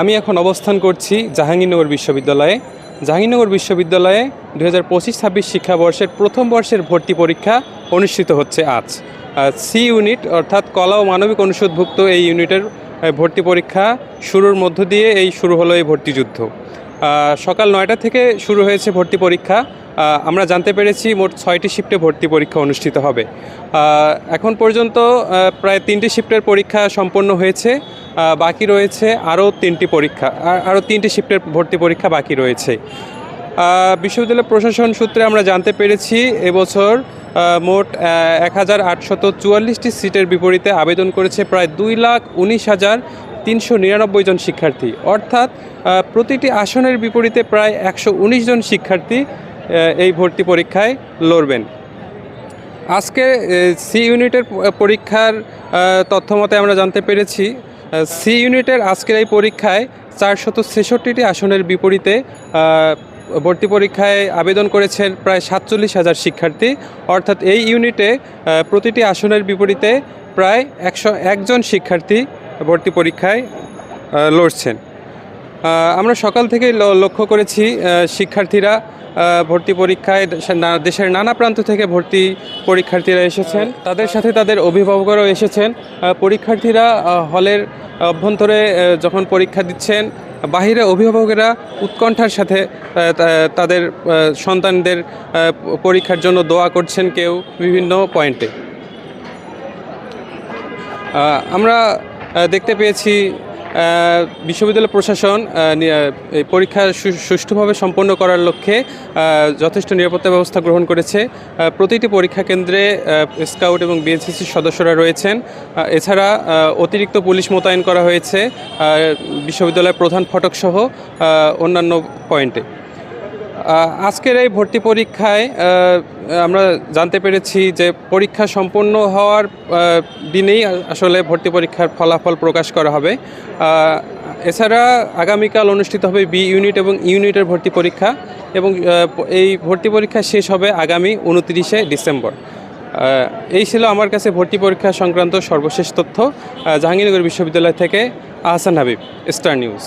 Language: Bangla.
আমি এখন অবস্থান করছি জাহাঙ্গীরনগর বিশ্ববিদ্যালয়ে। জাহাঙ্গীরনগর বিশ্ববিদ্যালয়ে দু হাজার পঁচিশ ছাব্বিশ শিক্ষাবর্ষের প্রথম বর্ষের ভর্তি পরীক্ষা অনুষ্ঠিত হচ্ছে আজ। সি ইউনিট অর্থাৎ কলা ও মানবিক অনুষদভুক্ত এই ইউনিটের ভর্তি পরীক্ষা শুরুর মধ্য দিয়ে এই শুরু হলো এই ভর্তিযুদ্ধ সকাল নয়টা থেকে শুরু হয়েছে ভর্তি পরীক্ষা। আমরা জানতে পেরেছি মোট ছয়টি শিফটে ভর্তি পরীক্ষা অনুষ্ঠিত হবে। এখন পর্যন্ত প্রায় তিনটি শিফটের পরীক্ষা সম্পন্ন হয়েছে। বাকি রয়েছে আরও তিনটি পরীক্ষা আর- আরও তিনটি শিফটের ভর্তি পরীক্ষা বাকি রয়েছে। বিশ্ববিদ্যালয় প্রশাসন সূত্রে আমরা জানতে পেরেছি, এবছর মোট এক হাজার আটশত চুয়াল্লিশটি সিটের বিপরীতে আবেদন করেছে প্রায় দুই লাখ উনিশ হাজার তিনশো নিরানব্বই জন শিক্ষার্থী। অর্থাৎ প্রতিটি আসনের বিপরীতে প্রায় একশো উনিশ জন শিক্ষার্থী এই ভর্তি পরীক্ষায় লড়বেন। আজকে সি ইউনিটের পরীক্ষার আহ, তথ্য মতে আমরা জানতে পেরেছি সি ইউনিটের আজকের এই পরীক্ষায় চারশত ছেষট্টিটি আসনের বিপরীতে ভর্তি পরীক্ষায় আবেদন করেছেন প্রায় সাতচল্লিশ হাজার শিক্ষার্থী। অর্থাৎ এই ইউনিটে প্রতিটি আসনের বিপরীতে প্রায় একশো একজন শিক্ষার্থী ভর্তি পরীক্ষায় লড়ছেন। আমরা সকাল থেকে লক্ষ্য করেছি শিক্ষার্থীরা ভর্তি পরীক্ষায় দেশের নানা প্রান্ত থেকে ভর্তি পরীক্ষার্থীরা এসেছেন। তাদের সাথে তাদের অভিভাবকরাও এসেছেন। পরীক্ষার্থীরা হলের অভ্যন্তরে যখন পরীক্ষা দিচ্ছেন বাহিরে অভিভাবকেরা উৎকণ্ঠার সাথে তাদের সন্তানদের পরীক্ষার জন্য দোয়া করছেন কেউ বিভিন্ন পয়েন্টে। আমরা দেখতে পেয়েছি বিশ্ববিদ্যালয় প্রশাসন পরীক্ষা সুষ্ঠুভাবে সম্পন্ন করার লক্ষ্যে যথেষ্ট নিরাপত্তা ব্যবস্থা গ্রহণ করেছে। প্রতিটি পরীক্ষা কেন্দ্রে স্কাউট এবং বিএনসিসির সদস্যরা রয়েছেন। এছাড়া অতিরিক্ত পুলিশ মোতায়েন করা হয়েছে বিশ্ববিদ্যালয়ের প্রধান ফটকসহ অন্যান্য পয়েন্টে। আজকের এই ভর্তি পরীক্ষায় আমরা জানতে পেরেছি যে পরীক্ষা সম্পন্ন হওয়ার দিনেই আসলে ভর্তি পরীক্ষার ফলাফল প্রকাশ করা হবে। এছাড়া আগামীকাল অনুষ্ঠিত হবে বি ইউনিট এবং ইউনিটের ভর্তি পরীক্ষা এবং এই ভর্তি পরীক্ষা শেষ হবে আগামী উনত্রিশে ডিসেম্বর। এই ছিল আমার কাছে ভর্তি পরীক্ষা সংক্রান্ত সর্বশেষ তথ্য। জাহাঙ্গীরনগর বিশ্ববিদ্যালয় থেকে আহসান হাবিব স্টার নিউজ